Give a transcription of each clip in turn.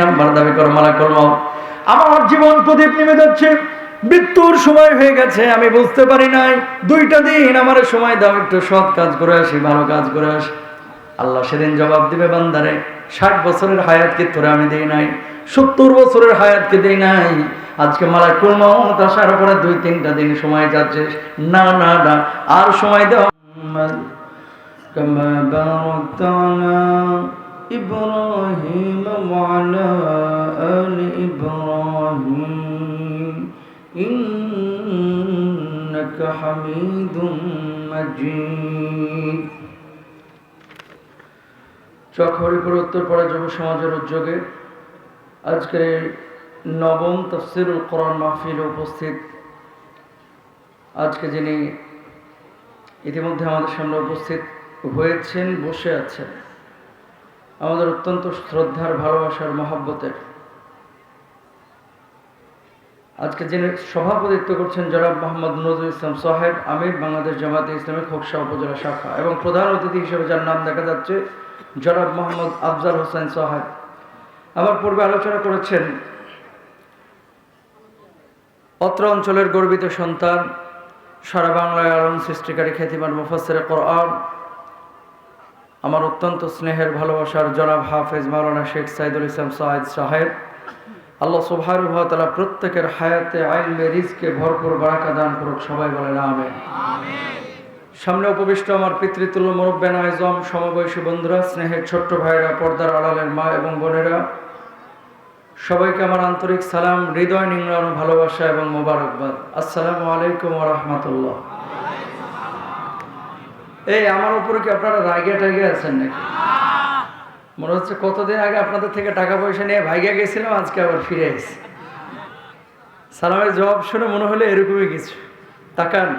Number দাবি করো মালাকুল মউত আমার জীবন প্রদীপ নেমে যাচ্ছে মৃত্যুর সময় হয়ে গেছে আমি বুঝতে পারি নাই দুইটা দিন আমার সময় দাও একটু সৎ কাজ করে আসি ভালো কাজ করে আসি আল্লাহ সেদিন জবাব দিবে বান্দারে ষাট বছরের হায়াতকে তোরে আমি দেই নাই সত্তর বছরের হায়াতকে দেই নাই আজকে মালাকুল মউত আসার পরে দুই তিনটা দিন সময় যাচ্ছে না না না আর সময় দেওয়া كما باركت على إبراهيم وعلى آل إبراهيم إنك حميد مجيد চকহরিপুর উত্তরপাড়া যুব সমাজের উদ্যোগে আজকের এই নবম তফসিরুল কোরআন মাহফিল উপস্থিত আজকে যিনি ইতিমধ্যে আমাদের সামনে উপস্থিত হয়েছেন বসে আছেন আমাদের অত্যন্ত শ্রদ্ধার, ভালোবাসার, মহাব্বতের। আজকে যিনি সভাপতিত্ব করছেন জনাব মোহাম্মদ নজরুল ইসলাম সাহেব, আমির বাংলাদেশ জামাতে ইসলামী খোকসা উপজেলা শাখা এবং প্রধান অতিথি হিসেবে যার নাম দেখা যাচ্ছে জনাব মোহাম্মদ আফজাল হোসেন সাহেব। আমার পূর্বে আলোচনা করেছেন অত্র অঞ্চলের গর্বিত সন্তান, সারা বাংলায় আলম সৃষ্টিকারী খ্যাতিমান মুফাসের কোরআন আমার অত্যন্ত স্নেহের ভালোবাসার জনাব হাফেজ মাওলানা শেখ সাইদুল ইসলাম সাহেদ সাহেব, আল্লাহ সুবহানুভাতালা প্রত্যেকের হায়াতে আইলমে রিজকে ভরপুর বারাকা দান করুক, সবাই বলেন আমেন। সামনে উপবিষ্ট আমার পিতৃতুল্য মুরব্বেন আয়জম সমবয়সী বন্ধুরা, স্নেহের ছোট্ট ভাইয়েরা, পর্দার আড়ালের মা এবং বোনেরা, সবাইকে আমার আন্তরিক সালাম, হৃদয় নিংড়ানো ভালোবাসা এবং মোবারকবাদ। আসসালামু আলাইকুম রহমতুল্লাহ। এই, আমার উপরে কি আপনারা রাগে টাগে আছেন নাকি? মনে হচ্ছে কতদিন আগে আপনাদের থেকে টাকা পয়সা নিয়ে ভাইগা গেছিলাম, আজকে আবার ফিরে এসেছি সালামের জবাব শুনে মনে হলো এরকমই কিছু। তাকান।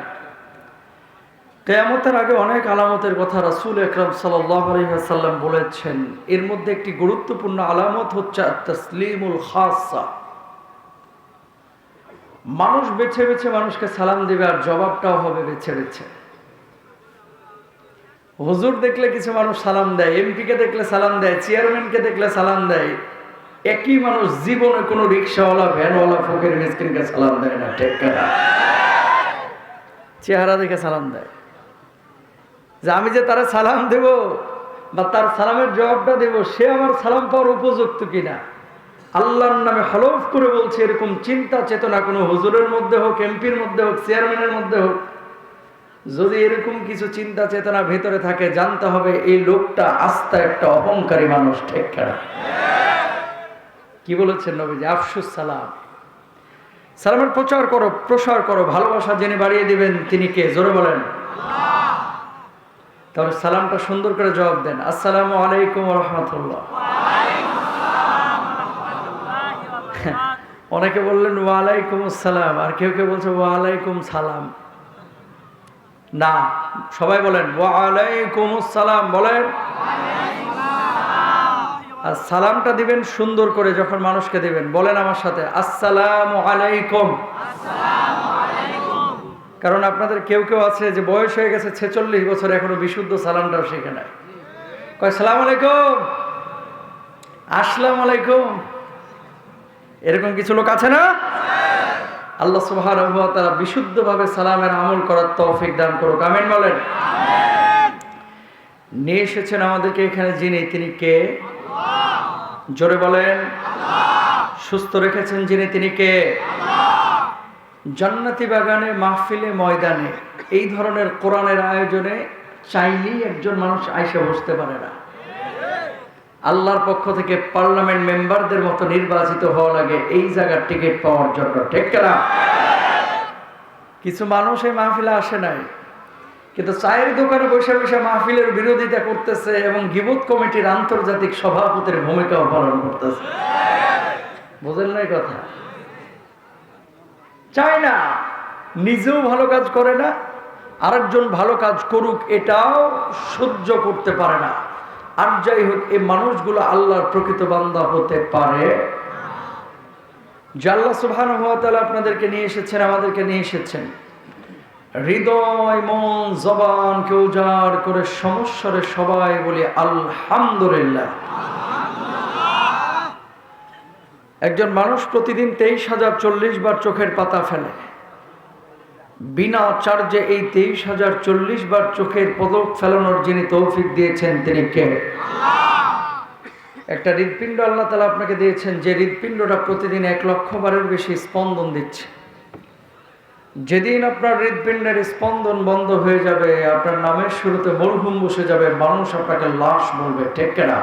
কেয়ামতের আগে অনেক আলামতের কথা রাসুল একরাম সাল্লাম বলেছেন। এর মধ্যে একটি গুরুত্বপূর্ণ আলামত হচ্ছে তসলিমুল খাসা মানুষ বেছে বেছে মানুষকে সালাম দেবে আর জবাবটাও হবে বেছে বেছে। হুজুর দেখলে কিছু মানুষ সালাম দেয়, এমপিকে দেখলে সালাম দেয়, চেয়ারম্যানকে দেখলে সালাম দেয়, একই মানুষ জীবনে কোনো রিক্সাওয়ালা, ভ্যানওয়ালা, ফকির, মিসকিনকে সালাম দেয় না, ঠিক চেহারা দেখে সালাম দেয়। যে আমি যে তারা সালাম দেব বা তার সালামের জবাবটা দেব, সে আমার সালাম পাওয়ার উপযুক্ত কিনা? আল্লাহর নামে হলফ করে বলছে, এরকম চিন্তা চেতনা কোনো হুজুরের মধ্যে হোক, এমপির মধ্যে হোক, চেয়ারম্যানের মধ্যে হোক যদি এরকম কিছু চিন্তা চেতনা ভেতরে থাকে, জানতে হবে এই লোকটা আস্থা একটা অহংকারী মানুষ, ঠিক কেনা? কি বলেছেন নবীজি? আফসুস সালাম। সালামের প্রচার করো, প্রসার করো, ভালোবাসা জেনে বাড়িয়ে দিবেন, তিনি কে? জোরে বলেন। তাহলে সালামটা সুন্দর করে জবাব দেন। আসসালামু আলাইকুম রহমতুল্লাহ অনেকে বললেন, ওয়ালাইকুম আসসালাম। আর কেউ কেউ বলছে, ওয়ালাইকুম সালাম। না সবাই বলেন ওয়ালাইকুম আসসালাম বলেন আর সালামটা দিবেন সুন্দর করে যখন মানুষকে দিবেন বলেন আমার সাথে আসসালাম আলাইকুম। কারণ আপনাদের কেউ কেউ আছে যে বয়স হয়ে গেছে ছেচল্লিশ বছর এখনও বিশুদ্ধ সালামটাও শিখে নেয় কয় সালাম আলাইকুম। আসসালাম আলাইকুম। এরকম কিছু লোক আছে না? আল্লাহ সুবহান তারা বিশুদ্ধভাবে সালামের আমল করার তৌফিক দান করুক। আমিন বলেন। নিয়ে এসেছেন আমাদেরকে এখানে যিনি, তিনি কে? জোরে বলেন। সুস্থ রেখেছেন যিনি, তিনি কে? জান্নাতি বাগানে, মাহফিলে, ময়দানে। এই ধরনের কোরআনের আয়োজনে চাইলেই একজন মানুষ আইসে বসতে পারে না। আল্লাহর পক্ষ থেকে পার্লামেন্ট মেম্বারদের মতো নির্বাচিত হওয়া লাগে এই জায়গার টিকিট পাওয়ার জন্য, ঠিক না কিছু মানুষ এই মাহফিলে আসে নাই, কিন্তু চায়ের দোকানে বসে বসে মাহফিলের বিরোধিতা করতেছে এবং গিবত কমিটির আন্তর্জাতিক সভাপতির ভূমিকাও পালন করতেছে। বোঝেন নাই কথা? চায় না, নিজেও ভালো কাজ করে না, আরেকজন ভালো কাজ করুক, এটাও সহ্য করতে পারে না। আর যাই হোক এই মানুষগুলো আল্লাহর প্রকৃত বান্দা হতে পারে। যে আল্লাহ সুবহান আপনাদেরকে নিয়ে এসেছেন, আমাদেরকে নিয়ে এসেছেন। হৃদয়, মন করে সমস্যারে সবাই বলি আলহামদুলিল্লাহ। একজন মানুষ প্রতিদিন তেইশ হাজার চল্লিশ বার চোখের পাতা ফেলে। বিনা চার্জে এই তেইশ হাজার চল্লিশ বার চোখের পদক ফেলানোর যিনি তৌফিক দিয়েছেন, তিনি কে? একটা হৃৎপিণ্ড আল্লাহ তালা আপনাকে দিয়েছেন, যে হৃৎপিণ্ডটা প্রতিদিন এক লক্ষ বারের বেশি স্পন্দন দিচ্ছে। যেদিন আপনার হৃদপিণ্ডের স্পন্দন বন্ধ হয়ে যাবে, আপনার নামের শুরুতে মরহুম বসে যাবে, মানুষ আপনাকে লাশ বলবে, ঠিক না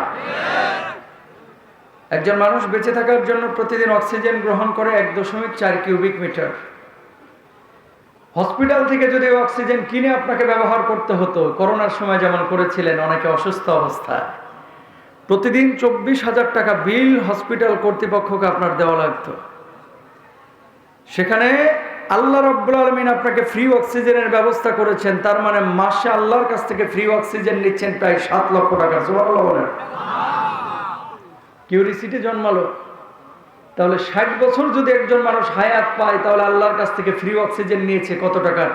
একজন মানুষ বেঁচে থাকার জন্য প্রতিদিন অক্সিজেন গ্রহণ করে এক দশমিক চার কিউবিক মিটার। হসপিটাল থেকে যদি অক্সিজেন কিনে আপনাকে ব্যবহার করতে হতো করোনার সময় যেমন করেছিলেন অনেকে অসুস্থ অবস্থায়। প্রতিদিন চব্বিশ হাজার টাকা বিল হসপিটাল কর্তৃপক্ষকে আপনার দেওয়া লাগতো। সেখানে আল্লাহ রব্বুল আলমিন আপনাকে ফ্রি অক্সিজেনের ব্যবস্থা করেছেন তার মানে মাসে আল্লাহর কাছ থেকে ফ্রি অক্সিজেন নিচ্ছেন প্রায় সাত লক্ষ টাকা কিউরিসিটি জন্মালো। তাহলে ষাট বছর যদি একজন মানুষ হায়াত পায়, তাহলে আল্লাহর কাছ থেকে ফ্রি অক্সিজেন নিয়েছে কত টাকার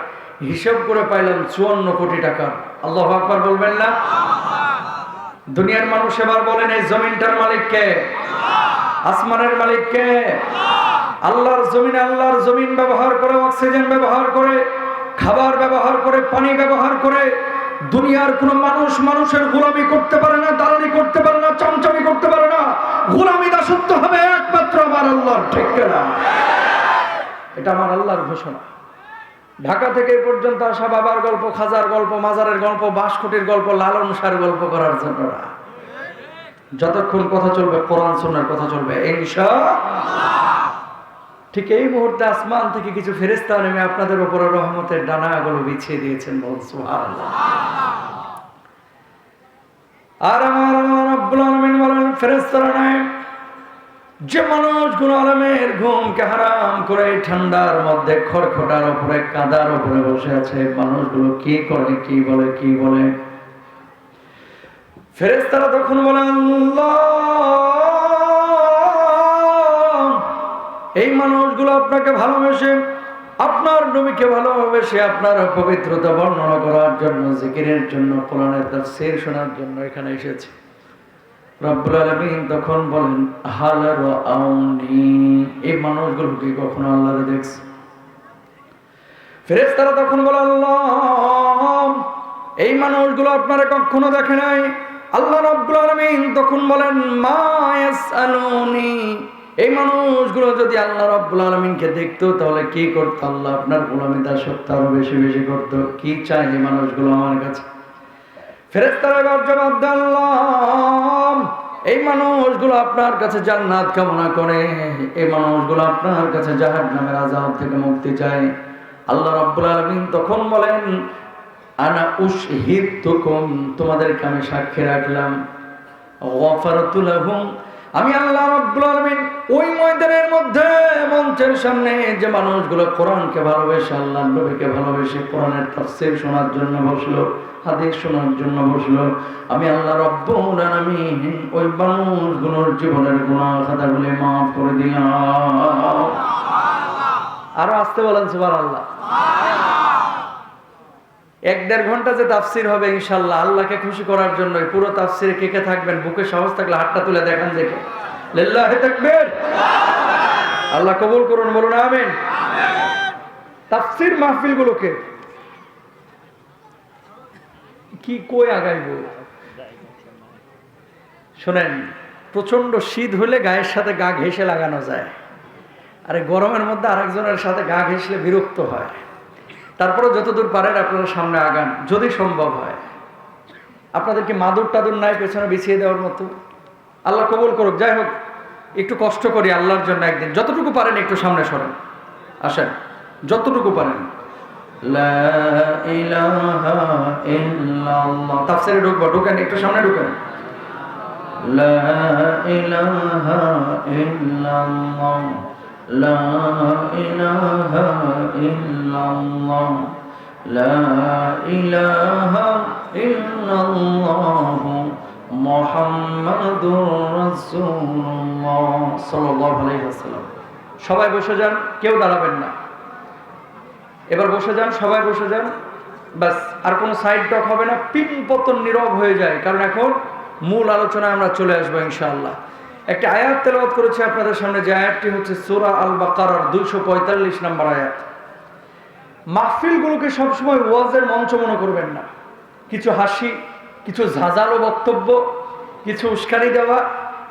হিসাব করে পাইলাম চুয়ান্ন কোটি টাকা। আল্লাহ আকবার বলবেন না? দুনিয়ার মানুষ এবার বলেন, এই জমিনটার মালিক কে? আসমানের মালিক কে? আল্লাহর জমিন আল্লাহর জমিন ব্যবহার করে অক্সিজেন ব্যবহার করে, খাবার ব্যবহার করে, পানি ব্যবহার করে দুনিয়ার কোন মানুষ মানুষের গোলামি করতে পারে না, দালালি করতে পারে না, চমচমি করতে পারে না। গোলামি দাসত্ব হবে একমাত্র আমার আল্লাহর, ঠিক না এটা আমার আল্লাহর ঘোষণা। ঢাকা থেকে এ পর্যন্ত আসা বাবার গল্প, খাজার গল্প, মাজারের গল্প, বাঁশকুটির গল্প, লালন সার গল্প করার জন্য যতক্ষণ কথা চলবে, কোরআন শোনার কথা চলবে, ইনশা ঠিক এই মুহূর্তে আসমান থেকে কিছু ফেরেস্তা নেমে আপনাদের উপরে রহমতের ডানাগুলো বিছিয়ে দিয়েছেন বল আর আমার আলামিন বলেন ফেরেস্তারা যে আলমের ঘুমকে হারাম করে ঠান্ডার মধ্যে খড়খটার উপরে, কাদার উপরে বসে আছে, মানুষগুলো কি করে, কি বলে কি বলে? ফেরেস্তারা তখন বলে আল্লাহ! এই মানুষগুলো আপনাকে ভালোবেসে, আপনার নবীকে ভালোবেসে আপনার পবিত্রতা বর্ণনা করার জন্য, জিকিরের জন্য, কোরআনের তাফসীর শোনার জন্য এখানে এসেছে। রব্বুল আলামিন তখন বলেন আউনি এই মানুষগুলো কি কখনো আল্লাহরে দেখছে? ফেরেশতারা তখন বলে, আল্লাহ, এই মানুষগুলো আপনারা কখনো দেখে নাই? আল্লাহ রব্বুল আলামিন তখন বলেন, মা ইয়াসআলুনি। এই মানুষগুলো যদি আল্লাহ রব্বুল আলমিনকে দেখতো, তাহলে কি করতো আল্লাহ? আপনার গোলামি তার সত্য আরও বেশি বেশি করতো। কি চাই এই মানুষগুলো আমার কাছে? এই মানুষগুলো আপনার কাছে জান্নাত কামনা করে। এই মানুষগুলো আপনার কাছে নামের আজাব থেকে মুক্তি চায়। আল্লাহ রাব্বুল আলামিন তখন বলেন, আনা উশহিদতুকুম তোমাদেরকে আমি সাক্ষী রাখলাম। আমি আল্লাহ রাব্বুল আলামিন ওই ময়দানের মধ্যে মঞ্চের সামনে যে মানুষগুলো কোরআনকে ভালোবেসে আল্লাহ নবীকে ভালোবেসে কোরআনের তাফসীর শোনার জন্য বসল, হাদিস শোনার জন্য বসল, আমি আল্লাহ রাব্বুল আলামিন ওই মানুষগুলোর জীবনের গুনাহ খাতাগুলি মাফ করে দিলাম। আরও আসতে বলেন সুবহানাল্লাহ। এক দেড় ঘণ্টা যে তাফসির হবে ইনশাল্লাহ, আল্লাহকে খুশি করার জন্য পুরো তাফসিরে কে কে থাকবেন? বুকে সাহস থাকলে হাতটা তুলে দেখান দেখে। তাকবীর। আল্লাহ কবুল করুন, বলুন আমিন। তাফসির কি কই আগাইব? শোনেন প্রচণ্ড শীত হলে গায়ের সাথে গা ঘেঁষে লাগানো যায়। আরে গরমের মধ্যে আরেকজনের সাথে গা ঘেঁষলে বিরক্ত হয়। তারপরে যতদূর পারেন আপনারা সামনে আগান, যদি সম্ভব হয়। আপনাদেরকে মাদুর টাদুর নাই পেছনে বিছিয়ে দেওয়ার মতো। আল্লাহ কবুল করুক, যাই হোক, একটু কষ্ট করি আল্লাহর জন্য একদিন। যতটুকু পারেন একটু সামনে সরেন। আসেন, যতটুকু পারেন। তাফসীরে ঢুকবো, ঢুকেন, একটু সামনে ঢুকেন। লা ইলাহা ইল্লাল্লাহ। লা ইলাহা ইল্লাল্লাহ, লা ইলাহা ইল্লাল্লাহ মুহাম্মাদুর রাসূলুল্লাহ সাল্লাল্লাহু আলাইহি ওয়াসাল্লাম। সবাই বসে যান, কেউ দাঁড়াবেন না। এবার বসে যান, সবাই বসে যান। ব্যাস, আর কোনো সাইড টক হবে না, পিন পতন নীরব হয়ে যায়। কারণ এখন মূল আলোচনায় আমরা চলে আসব ইনশাআল্লাহ। একটা আয়াত তেলাওয়াত করেছি আপনাদের সামনে, যে আয়াতটি হচ্ছে সূরা আল বাকারার দুইশো পঁয়তাল্লিশ নম্বর আয়াত। মাহফিলগুলোকে সবসময় ওয়াজের মঞ্চ মনে করবেন না। কিছু হাসি, কিছু ঝাঁঝালো বক্তব্য, কিছু উস্কানি দেওয়া,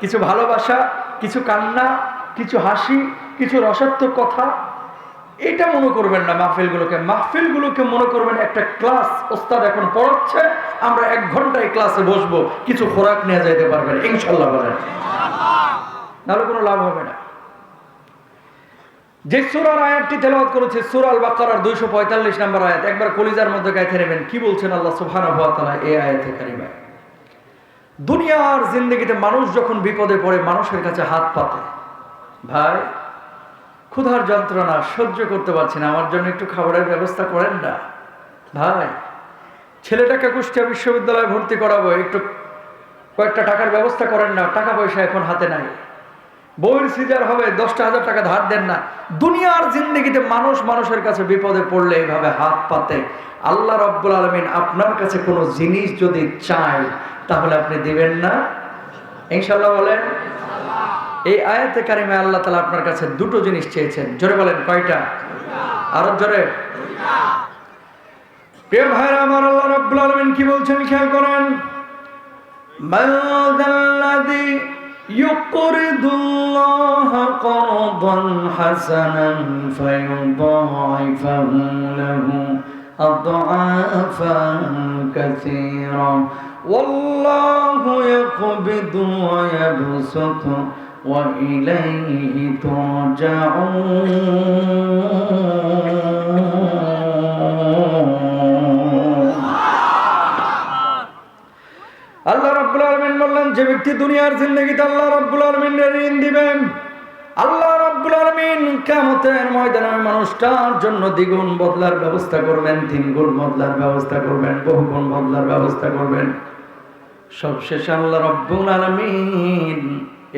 কিছু ভালোবাসা, কিছু কান্না, কিছু হাসি, কিছু রসাত্মক কথা। এটা মনে করবেন না মাহফিলগুলোকে। মাহফিলগুলোকে মনে করবেন একটা ক্লাস ওস্তাদ এখন পড়াচ্ছে, আমরা এক ঘন্টায় ক্লাসে বসবো, কিছু খোরাক নিয়ে যাইতে পারবেন, ইনশাল্লাহ বলেন। নাহলে কোনো লাভ হবে না। যে সুরার আয়াতটি তেলাওয়াত করেছে সুরাল বাকারার দুইশো পঁয়তাল্লিশ নম্বর আয়াত, একবার কলিজার মধ্যে গাইতে নেবেন কি বলছেন আল্লাহ সুবহানাহু ওয়া তাআলা এই আয়াতে কারিমায়? দুনিয়ার জিন্দগিতে মানুষ যখন বিপদে পড়ে, মানুষের কাছে হাত পাতে। ভাই, ক্ষুধার যন্ত্রণা সহ্য করতে পারছি না, আমার জন্য একটু খাবারের ব্যবস্থা করেন না। ভাই, ছেলেটাকে কুষ্টিয়া বিশ্ববিদ্যালয়ে ভর্তি করাবো, একটু কয়েকটা টাকার ব্যবস্থা করেন না, টাকা পয়সা এখন হাতে নাই। বউয়ের সিজার হবে, দশটা হাজার টাকা ধার দেন না। দুনিয়ার জিন্দগিতে মানুষ মানুষের কাছে বিপদে পড়লে এইভাবে হাত পাতে। আল্লাহ রব্বুল আলমিন আপনার কাছে কোনো জিনিস যদি চায়, তাহলে আপনি দিবেন না। ইনশাল্লাহ বলেন, এই আয়াতে কারিমে আল্লাহ তালা আপনার কাছে দুটো জিনিস চেয়েছেন। জোরে বলেন, কয়টা? আরও জোরে। প্রিয় ভাইরা, আমার আল্লাহ রব্বুল আলমিন কি বলছেন খেয়াল করেন? يقرض الله قرضا حسنا فيضاعفه له أضعافا كثيرا. والله يقبض ويبسط وإليه ترجعون. যে ব্যক্তি দুনিয়ার জিন্দগিতে আল্লাহ রাব্বুল আলামিনের ঋণ দিবেন, আল্লাহ রাব্বুল আলামিন কিয়ামতের ময়দানে মানুষটার জন্য দ্বিগুণ বদলার ব্যবস্থা করবেন তিন গুণ বদলার ব্যবস্থা করবেন বহু গুণ বদলার ব্যবস্থা করবেন। সবশেষে আল্লাহ রাব্বুল আলামিন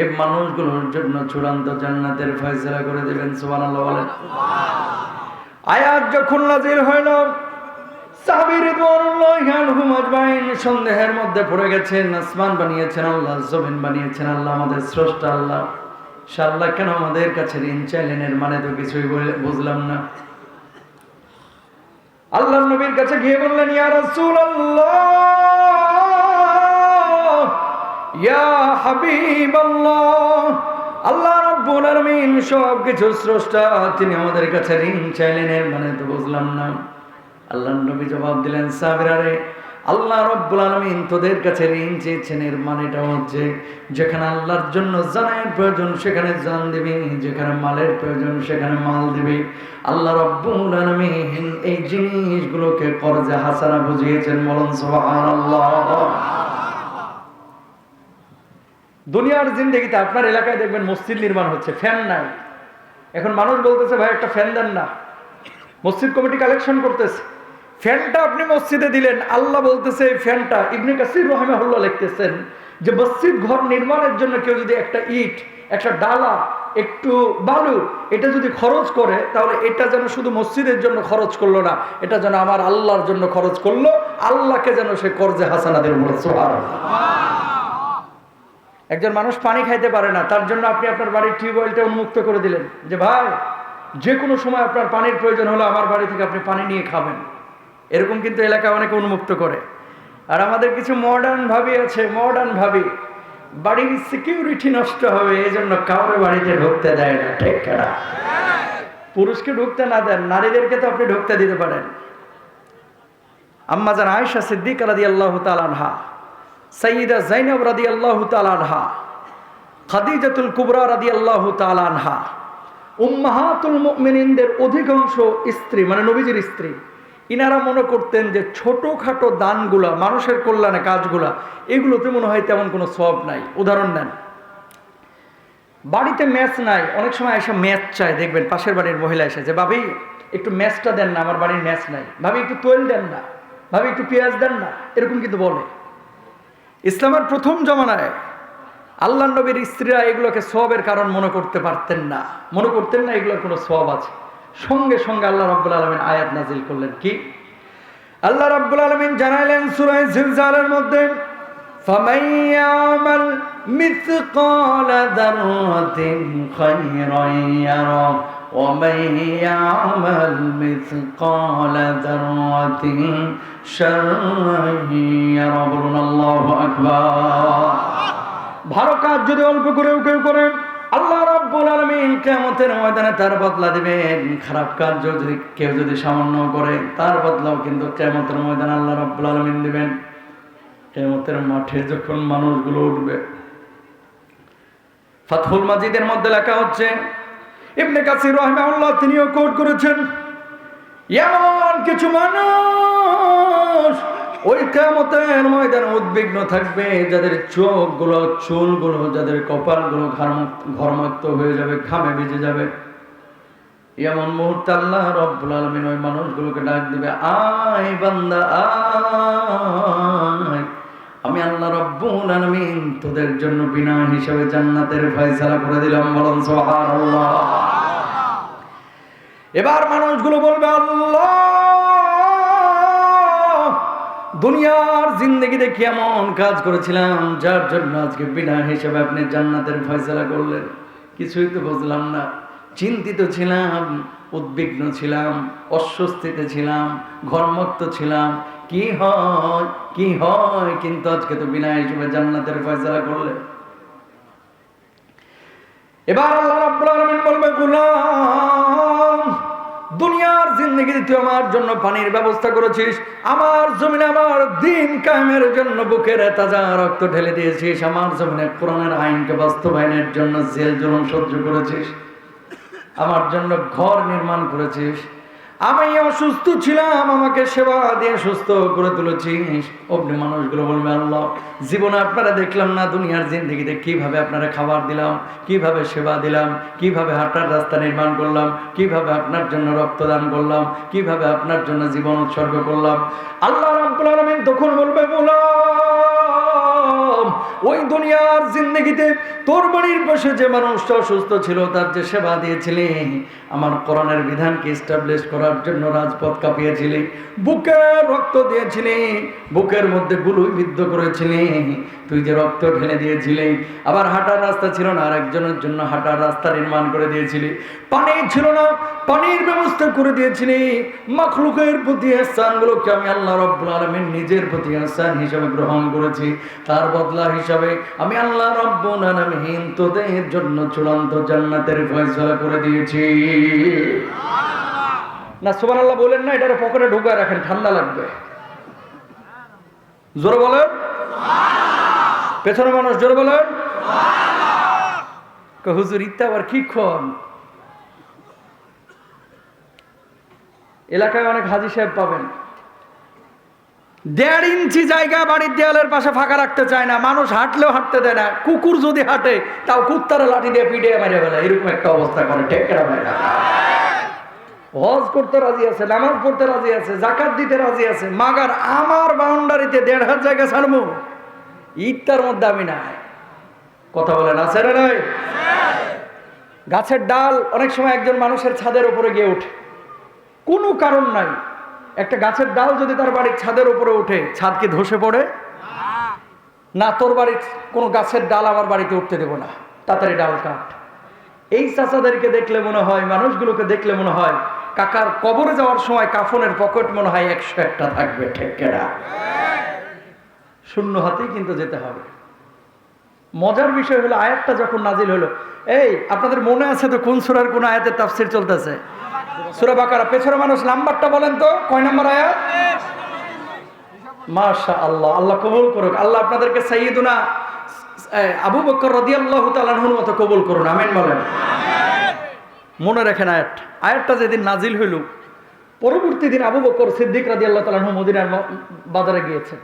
এই মানুষগুলোর জন্য চূড়ান্ত জান্নাতের ফয়সালা করে দেবেন, সুবহানাল্লাহ বলেন। আয়াত যখন নাজিল হইল সন্দেহের মধ্যে পড়ে গেছেন, আসমান বানিয়েছেন আল্লাহ, জমিন বানিয়েছেন আল্লাহ, আমাদের স্রষ্টা আল্লাহ। কেন আমাদের কাছে ঋণ চাইলেন? এর মানে তো কিছুই বুঝলাম না। আল্লাহ নবীর কাছে গিয়ে বললেন, ইয়া ইয়া আল্লাহ রাব্বুল আলামিন সবকিছু স্রষ্টা, তিনি আমাদের কাছে ঋণ চাইলেন। এর মানে তো বুঝলাম না। আল্লাহ নবী জবাব দিলেন সাবিরারে আল্লাহ রব্বুল আলমিন তোদের কাছে ঋণ চেয়েছেন, এর মানেটা হচ্ছে যেখানে আল্লাহর জন্য জানের প্রয়োজন, সেখানে জান দিবি, যেখানে মালের প্রয়োজন, সেখানে মাল দিবি। আল্লাহ রব্বুল আলমিন এই জিনিসগুলোকে করজে হাসানা বুঝিয়েছেন, বলুন সুবহানাল্লাহ। দুনিয়ার জিন্দগিতে আপনার এলাকায় দেখবেন মসজিদ নির্মাণ হচ্ছে, ফ্যান নাই। এখন মানুষ বলতেছে, ভাই, একটা ফ্যান দেন না। মসজিদ কমিটি কালেকশন করতেছে। ফ্যানটা আপনি মসজিদে দিলেন, আল্লাহ বলতেছে ফ্যানটা। ইবনে কাসির রহমাহুল্লাহ লিখতেছেন যে মসজিদ ঘর নির্মাণের জন্য কেউ যদি একটা ইট, একটা ডালা, একটু বালু, এটা যদি খরচ করে, তাহলে এটা যেন শুধু মসজিদের জন্য খরচ করল না, এটা যেন আমার আল্লাহর জন্য খরচ করল, আল্লাহকে যেন সে করজে হাসানাদের একজন মানুষ পানি খাইতে পারে না, তার জন্য আপনি আপনার বাড়ির টিউবওয়েলটা উন্মুক্ত করে দিলেন। যে ভাই, যে কোনো সময় আপনার পানির প্রয়োজন হলে আমার বাড়ি থেকে আপনি পানি নিয়ে খাবেন। এরকম কিন্তু এলাকা অনেকে উন্মুক্ত করে। আর আমাদের কিছু মডার্ন ভাবি আছে মডার্ন ভাবি, বাড়ির সিকিউরিটি নষ্ট হবে এই জন্য কাউরে বাড়িতে ঢুকতে দেয় না, ঠিক না? পুরুষকে ঢুকতে না দেন, নারীদেরকে তো আপনি ঢুকতে দিতে পারেন। আম্মা জান আয়েশা সিদ্দিক রাদি আল্লাহ তালানহা সঈদা জাইনব রাদি আল্লাহ তালানহা খাদিজাতুল কুবরা রাদি আল্লাহ তালানহা উম্মাহাতুল মুমিনিনদের অধিকাংশ স্ত্রী মানে নবীজির স্ত্রী। ইনারা মনে করতেন যে ছোটোখাটো দানগুলা, মানুষের কল্যাণে কাজগুলা, এগুলোতে মনে হয় তেমন কোনো সব নাই। উদাহরণ নেন। বাড়িতে ম্যাচ নাই, অনেক সময় এসে ম্যাচ চায়, দেখবেন পাশের বাড়ির মহিলা এসে যে, ভাবি, একটু ম্যাচটা দেন না, আমার বাড়ির ম্যাচ নাই। ভাবি, একটু তৈল দেন না। ভাবি, একটু পেঁয়াজ দেন না। এরকম কিন্তু বলে। ইসলামের প্রথম জমানায় আল্লাহ নবীর স্ত্রীরা এগুলোকে সবের কারণ মনে করতে পারতেন না। মনে করতেন না এগুলোর কোনো সব আছে। সঙ্গে সঙ্গে আল্লাহ রাব্বুল আলমিন আয়াত নাজিল করলেন কি আল্লাহ রাব্বুল আলমিন জানাইলেন সুরাই জিলজালের মধ্যে فمن يعمل مثقال ذرة خيرا يره ومن يعمل مثقال ذرة شرا يره বলুন আল্লাহু আকবার ভালো কাজ যদি অল্প করে কেউ করে আল্লাহ কিয়ামতের ময়দানে তার বদলা খারাপ যদি কেউ যদি সামান্য করে, তার বদলাও কিন্তু কিয়ামতের ময়দানে আল্লাহ রাব্বুল আলামিন দিবেন। কিয়ামতের মাঠে যখন মানুষগুলো উঠবে, ফাতহুল মাজিদের মধ্যে লেখা হচ্ছে, ইবনে কাসির রাহিমাহুল্লাহ তিনিও কোট করেছেন এমন কিছু মানুষ ওই কেমতের ময়দানে উদ্বিগ্ন থাকবে, যাদের চোখগুলো, চুলগুলো, যাদের কপালগুলো ঘরমুক্ত হয়ে যাবে খামে ভিজে যাবে। এমন মুহূর্তে আল্লাহ রব্বুল আলমিন ওই মানুষগুলোকে ডাক দিবে, আয় বান্দা, আয়। আমি আল্লাহ রব্বুল আলমিন তোদের জন্য বিনা হিসাবে জান্নাতের ফয়সালা করে দিলাম, বলুন সুবহানাল্লাহ। এবার মানুষগুলো বলবে, আল্লাহ! দুনিয়ার জিন্দগিতে কেমন কাজ করেছিলাম, যার জন্য আজকে বিনা হিসেবে আপনি জান্নাতের ফয়সলা করলেন? কিছুই তো বুঝলাম না। চিন্তিত ছিলাম, উদ্বিগ্ন ছিলাম, অস্বস্তিতে ছিলাম, ঘরমুক্ত ছিলাম। কি হয় কি হয়, কিন্তু আজকে তো বিনা হিসেবে জান্নাতের ফয়সলা করলেন। এবার আল্লাহ বলবে, গোলাম দুনিয়ার জিন্দগিতে তুই আমার জন্য পানির ব্যবস্থা করেছিস, আমার জমিনে আমার দিন কায়েমের জন্য বুকের তাজা রক্ত ঢেলে দিয়েছিস, আমার জমিনে কোরআনের আইনকে বাস্তবায়নের জন্য জেল জলন সহ্য করেছিস, আমার জন্য ঘর নির্মাণ করেছিস আমি অসুস্থ ছিলাম, আমাকে সেবা দিয়ে সুস্থ করে তুলেছিস অগ্নি মানুষগুলো বলবে, আল্লাহ, জীবনে আপনারা দেখলাম না, দুনিয়ার জিন্দগিতে কীভাবে আপনারা খাবার দিলাম, কীভাবে সেবা দিলাম, কীভাবে হাঁটার রাস্তা নির্মাণ করলাম, কীভাবে আপনার জন্য রক্তদান করলাম, কীভাবে আপনার জন্য জীবন উৎসর্গ করলাম। আল্লাহ রাব্বুল আলামিন তখন বলবে গোলাম ওই দুনিয়ার জিন্দগিতে তোর বাড়ির পাশে যে মানুষটা অসুস্থ ছিল, তার যে সেবা দিয়েছিলি, আমার কোরআনের বিধানকে স্টাবলিশ করার জন্য রাজপথ কাঁপিয়েছিলি? বুকের রক্ত দিয়েছিলি, বুকের মধ্যে গুলুই বিদ্ধ করেছিলি, তুই যে রক্ত ঢেলে দিয়েছিলি, আবার হাঁটার রাস্তা ছিল না, আরেকজনের জন্য হাঁটার রাস্তা নির্মাণ করে দিয়েছিলি। পানি ছিল না, পানির ব্যবস্থা করে দিয়েছিলি। মাখলুকের প্রতি স্থানগুলোকে আমি আল্লাহ রব্বুল আলমীর নিজের প্রতি স্থান হিসাবে গ্রহণ করেছি। তার বদলা হিসাবে আমি আল্লাহ রব্বুল আলমিন তোদের জন্য চূড়ান্ত জান্নাতের ফয়সলা করে দিয়েছি। না সুবান আল্লাহ বলেন না এটার পকেটে ঢুকায় রাখেন ঠান্ডা লাগবে। জোরে বলেন। পেছনে মানুষ জোরে বলেন। হুজুর ইত্যা আবার কি খন? এলাকায় অনেক হাজি সাহেব পাবেন। দেড় ইঞ্চি জায়গা বাড়ির দেয়ালের পাশে ফাঁকা রাখতে চায় না, মানুষ হাঁটলেও হাঁটতে দেয় না। কুকুর যদি হাঁটে, তাও কুত্তারে লাঠি দিয়ে পিটিয়ে মেরে ফেলে। এরকম একটা অবস্থা করে টেকরা মেয়েরা হজ করতে রাজি আছে, নামাজ পড়তে রাজি আছে, জাকাত দিতে রাজি আছে, মাগার আমার বাউন্ডারিতে দেড় হাজার জায়গা ছাড়বো। ঈদটার মধ্যে আমি নাই। কথা আছে না নাই? গাছের ডাল, অনেক সময় একজন মানুষের ছাদের উপরে গিয়ে ওঠে। কোনো কারণ নাই। একটা গাছের ডাল যদি তার বাড়ির ছাদের উপরে ওঠে, ছাদ কি ধসে পড়ে? না, তোর বাড়ির কোনো গাছের ডাল আমার বাড়িতে উঠতে দেবো না। তাড়াতাড়ি ডাল কাট। এই চাচাদেরকে দেখলে মনে হয়, মানুষগুলোকে দেখলে মনে হয়, কাকার কবরে যাওয়ার সময় কাফনের পকেট মনে হয় একশো একটা থাকবে ঠেকেরা শূন্য হাতেই কিন্তু যেতে হবে। মজার বিষয় হলো, আয়াতটা যখন নাজিল হলো, এই, আপনাদের মনে আছে তো কোন সুরার কোন আয়াতের তাফসির চলতেছে? সুরা বাকারা পেছনে মানুষ নাম্বারটা বলেন তো কয় নম্বর আয়াত? মাশা আল্লাহ আল্লাহ কবুল করুক। আল্লাহ আপনাদেরকে সাইয়্যিদুনা এ, আবু বকর রাদিয়াল্লাহু তাআলার মতো কবুল করুন আমিন বলেন। মনে রাখেন আয়াত। আয়াতটা যেদিন নাজিল হইল পরবর্তী দিন আবু বকর সিদ্দিক রাদিয়াল্লাহু তাআলা মদিনার বাজারে গিয়েছেন।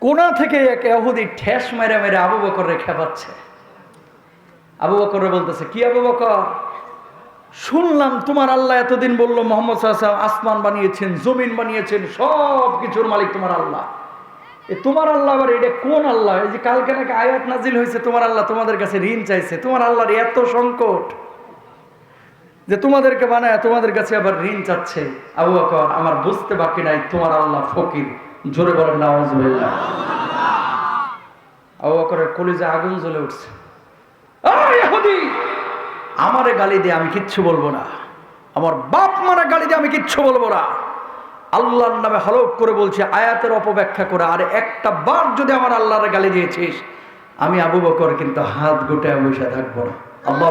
কোনা থেকে এক ইহুদি ঠেস মেরে মেরে আবু বকর রেখে পাচ্ছে আবু বকর বলতেছে কি আবু বকর? শুনলাম তোমার আল্লাহ এতদিন বলল, মোহাম্মদ সাল্লাল্লাহু আসমান বানিয়েছেন, জমিন বানিয়েছেন, সব কিছুর মালিক তোমার আল্লাহ। তোমার আল্লাহ আবার এটা কোন আল্লাহ? এই যে কালকে নাকি আয়াত নাজিল হয়েছে, তোমার আল্লাহ তোমাদের কাছে ঋণ চাইছে, তোমার আল্লাহর এত সংকট যে তোমাদেরকে বানায়, তোমাদের কাছে আবার ঋণ চাচ্ছে। আবু বকর, আমার বুঝতে বাকি নাই, তোমার আল্লাহ ফকির। জোরে বলেন, নাউজুবিল্লাহ। আবু বকরের কলিজে আগুন জ্বলে উঠছে। "এই ইহুদি! আমারে গালি দিয়ে আমি কিচ্ছু বলব না। আমার বাপ মারা গালি দিয়ে আমি কিচ্ছু বলব না। আল্লাহর নামে হলফ করে বলছি, আয়াতের অপব্যাখ্যা করে, আর একটা বার যদি আমার আল্লাহর গালি দিয়েছিস, আমি আবু বকর কিন্তু হাত গুটে বসে থাকব না। আল্লাহ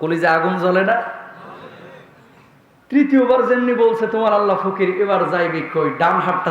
কলিজে আগুন জ্বলে না? তৃতীয়বার যেমনি বলছে, তোমার আল্লাহ ফকির, এবার যাইবি কই? ডান হাতটা